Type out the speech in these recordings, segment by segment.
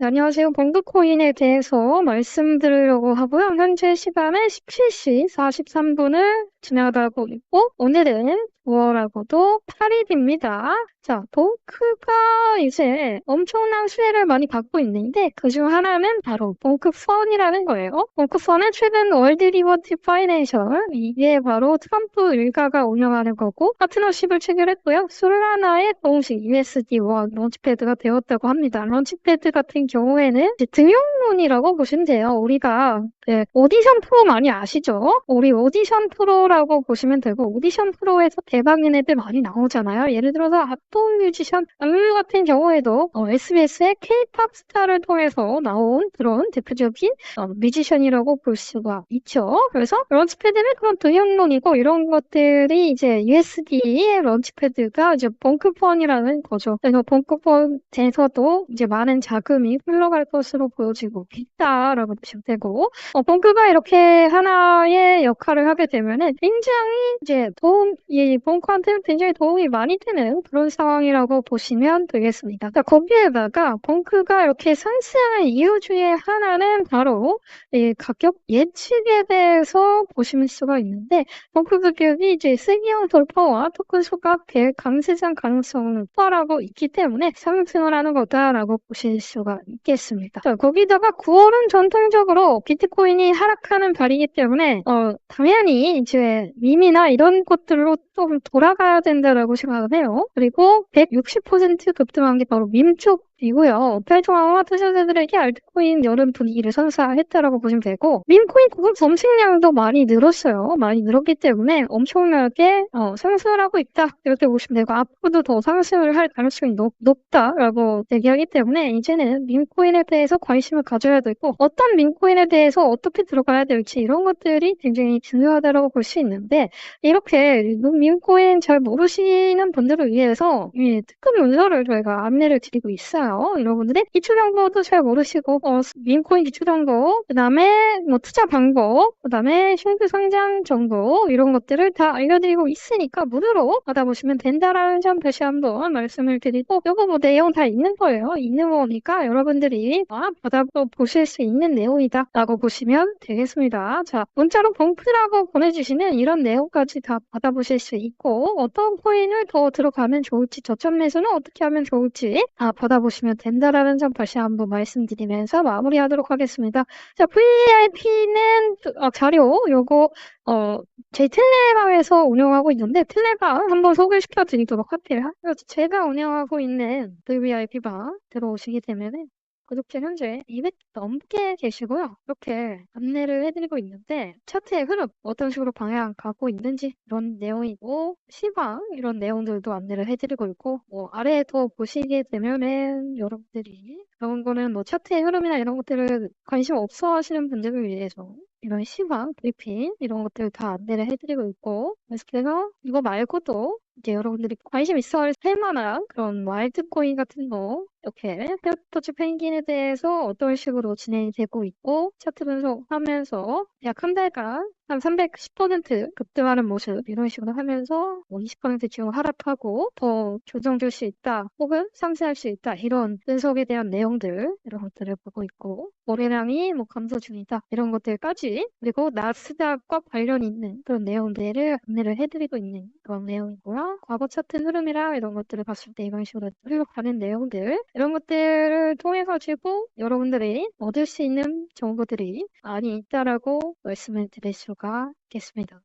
네, 안녕하세요. 봉두코인에 대해서 말씀드리려고 하고요. 현재 시간은 17시 43분을 지나가고 있고, 오늘은 9월하고도 8일입니다. 자, 봉크가 이제 엄청난 수혜를 많이 받고 있는데, 그중 하나는 바로 봉크펀이라는 거예요. 봉크펀은 최근 월드 리버티 파이낸셜, 이게 바로 트럼프 일가가 운영하는 거고, 파트너십을 체결했고요. 솔라나의 공식 USD1 런치패드가 되었다고 합니다. 런치패드 같은 경우에는 등용론이라고 보시면 돼요. 우리가 네, 오디션 프로 많이 아시죠? 우리 오디션 프로라고 보시면 되고 오디션 프로에서 대 박인 애들 많이 나오잖아요. 예를 들어서 아톰 뮤지션 악뮤 같은 경우에도 어, SBS의 K-팝 스타를 통해서 나온 그런 대표적인 어, 뮤지션이라고 볼 수가 있죠. 그래서 런치패드는 그런 등용론이고 이런 것들이 이제 USD의 런치패드가 이제 벙크펀이라는 거죠. 그래서 벙크펀에서도 이제 많은 자금이 흘러갈 것으로 보여지고 있다라고 보시면 되고 어, 벙크가 이렇게 하나의 역할을 하게 되면은 굉장히 이제 도움, 이 벙크한테 굉장히 도움이 많이 되는 그런 상황이라고 보시면 되겠습니다. 자, 거기에다가 벙크가 이렇게 상승한 이유 중에 하나는 바로 이 가격 예측에 대해서 보시면 수가 있는데 벙크 가격이 이제 세기형 돌파와 토큰 소각 대 강세장 가능성을 폭발하고 있기 때문에 상승을 하는 거다라고 보실 수가 있겠습니다. 자, 거기다가 9월은 전통적으로 비트코인이 하락하는 달이기 때문에 어, 당연히 이제 밈이나 이런 것들로 좀 돌아가야 된다라고 생각을 해요. 그리고 160% 급등한 게 바로 밈쪽 이고요. 별종화와 투자자들에게 알트코인 여름 분위기를 선사했다라고 보시면 되고 밈코인 구급 검색량도 많이 늘었어요. 많이 늘었기 때문에 엄청나게 어, 상승을 하고 있다. 이렇게 보시면 되고 앞으로도 더 상승을 할 가능성이 높, 높다라고 얘기하기 때문에 이제는 밈코인에 대해서 관심을 가져야 되고 어떤 밈코인에 대해서 어떻게 들어가야 될지 이런 것들이 굉장히 중요하다고 볼 수 있는데 이렇게 밈코인 잘 모르시는 분들을 위해서 이 특급 문서를 저희가 안내를 드리고 있어요. 여러분들이 기초 정보도 잘 모르시고 어, 밈코인 기초 정보, 그다음에 뭐 투자 방법, 그다음에 싱크 상장 정보 이런 것들을 다 알려드리고 있으니까 무료로 받아보시면 된다라는 점 다시 한번 말씀을 드리고 이거 뭐 내용 다 있는 거예요. 있는 거니까 여러분들이 아, 받아보실 수 있는 내용이다라고 보시면 되겠습니다. 자, 문자로 봉프라고 보내주시면 이런 내용까지 다 받아보실 수 있고 어떤 코인을 더 들어가면 좋을지 저점 매수는 어떻게 하면 좋을지 다 받아보시 면 된다라는 점 다시 한번 말씀드리면서 마무리하도록 하겠습니다. 자, VIP는 어, 자료 요거 어, 제 텔레방에서 운영하고 있는데 텔레방 한번 소개시켜 드리도록 할게요. 그래서 제가 운영하고 있는 VVIP방 들어오시게 되면은 구독자 현재 200 넘게 계시고요. 이렇게 안내를 해드리고 있는데 차트의 흐름 어떤 식으로 방향 가고 있는지 이런 내용이고 시방 이런 내용들도 안내를 해드리고 있고 뭐 아래에 더 보시게 되면은 여러분들이 그런 거는 뭐 차트의 흐름이나 이런 것들을 관심 없어 하시는 분들을 위해서 이런 시황, 브리핑 이런 것들 다 안내를 해드리고 있고 그래서 이거 말고도 이제 여러분들이 관심 있어 할 만한 그런 와일드코인 같은 거 이렇게 페어터치 펭귄에 대해서 어떤 식으로 진행이 되고 있고 차트 분석하면서 약 한 달간 한 310% 급등하는 모습 이런 식으로 하면서 뭐 20% 지금 하락하고 더 조정될 수 있다 혹은 상승할 수 있다 이런 분석에 대한 내용들 이런 것들을 보고 있고 거래량이 뭐 감소 중이다 이런 것들까지 그리고 나스닥과 관련 있는 그런 내용들을 안내를 해드리고 있는 그런 내용이고요. 과거 차트 흐름이랑 이런 것들을 봤을 때 이런 식으로 흘러가는 내용들 이런 것들을 통해 가지고 여러분들이 얻을 수 있는 정보들이 많이 있다라고 말씀을 드릴 수가 있겠습니다.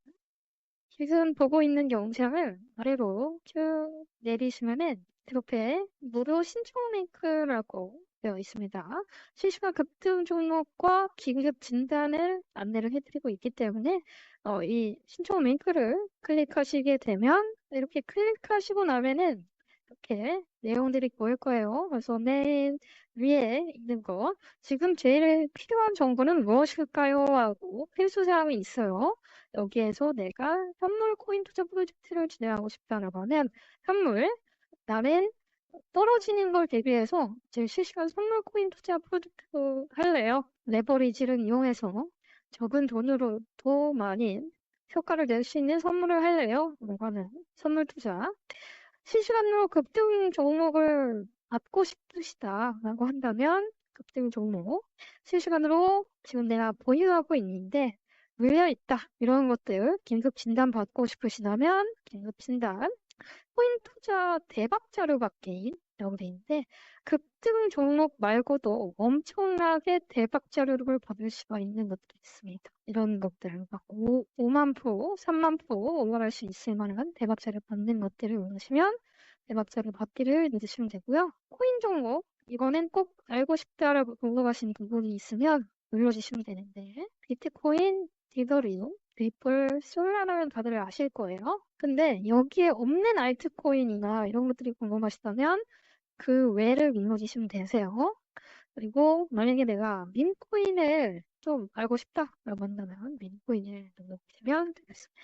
지금 보고 있는 영상을 아래로 쭉 내리시면은 옆에 무료 신청 링크라고 되어 있습니다. 실시간 급등 종목과 긴급 진단을 안내를 해드리고 있기 때문에 어, 이 신청 링크를 클릭하시게 되면 이렇게 클릭하시고 나면은 이렇게 내용들이 보일 거예요. 그래서 맨 위에 있는 거 지금 제일 필요한 정보는 무엇일까요? 하고 필수 사항이 있어요. 여기에서 내가 현물 코인 투자 프로젝트를 진행하고 싶다라고 하면 현물 나는 떨어지는 걸 대비해서 제 실시간 선물 코인 투자 프로젝트 할래요. 레버리지를 이용해서 적은 돈으로 더 많이 효과를 낼 수 있는 선물을 할래요. 하는 선물 투자. 실시간으로 급등 종목을 받고 싶으시다라고 한다면 급등 종목, 실시간으로 지금 내가 보유하고 있는데 물려 있다. 이런 것들 긴급 진단 받고 싶으시다면 긴급 진단, 코인 투자 대박 자료 받기 라고 돼 있는데 급등 종목 말고도 엄청나게 대박 자료를 받을 수가 있는 것들이 있습니다. 이런 것들을 막 5, 5만 프로, 3만 프로 오버할 수 있을 만한 대박 자료 받는 것들을 원하시면 대박 자료 받기를 누르시면 되고요. 코인 종목 이거는 꼭 알고 싶다라고 궁금하신 부분이 있으면 눌러주시면 되는데 비트코인, 디더리움, 리플, 솔라라면 다들 아실 거예요. 근데 여기에 없는 알트코인이나 이런 것들이 궁금하시다면 그 외를 눌러주시면 되세요. 그리고 만약에 내가 민코인을 좀 알고 싶다라고 한다면 민코인을 눌러주시면 되겠습니다.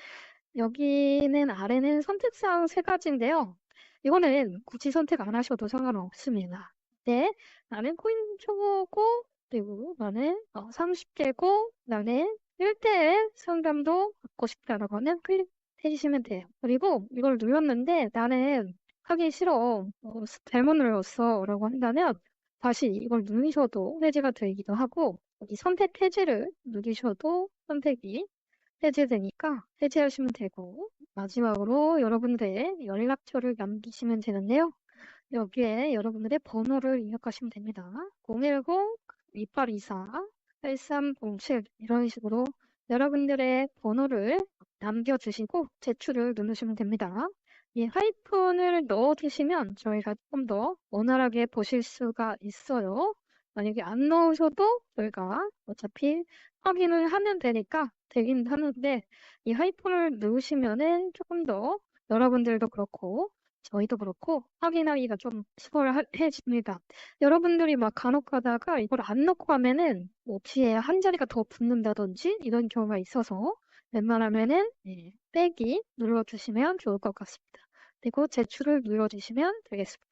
여기는 아래는 선택사항 세 가지인데요. 이거는 굳이 선택 안 하셔도 상관없습니다. 네, 나는 코인 초보고 그리고 나는 어, 30개고 나는 1대1 상담도 받고 싶다라고 하면 클릭 해주시면 돼요. 그리고 이걸 눌렀는데 나는 하기 싫어. 어, 잘못 눌렀어. 라고 한다면 다시 이걸 누르셔도 해제가 되기도 하고 여기 선택 해제를 누르셔도 선택이 해제되니까 해제하시면 되고 마지막으로 여러분들의 연락처를 남기시면 되는데요. 여기에 여러분들의 번호를 입력하시면 됩니다. 010-2824-8307 이런 식으로 여러분들의 번호를 남겨주시고 제출을 누르시면 됩니다. 이 하이픈을 넣어주시면 저희가 좀더 원활하게 보실 수가 있어요. 만약에 안 넣으셔도 저희가 어차피 확인을 하면 되니까 되긴 하는데 이 하이픈을 넣으시면은 조금 더 여러분들도 그렇고 저희도 그렇고 확인하기가 좀 수월해집니다. 여러분들이 막 간혹 가다가 이걸 안 넣고 가면은 뭐 뒤에 한 자리가 더 붙는다든지 이런 경우가 있어서 웬만하면은 네, 빼기 눌러주시면 좋을 것 같습니다. 그리고 제출을 눌러주시면 되겠습니다.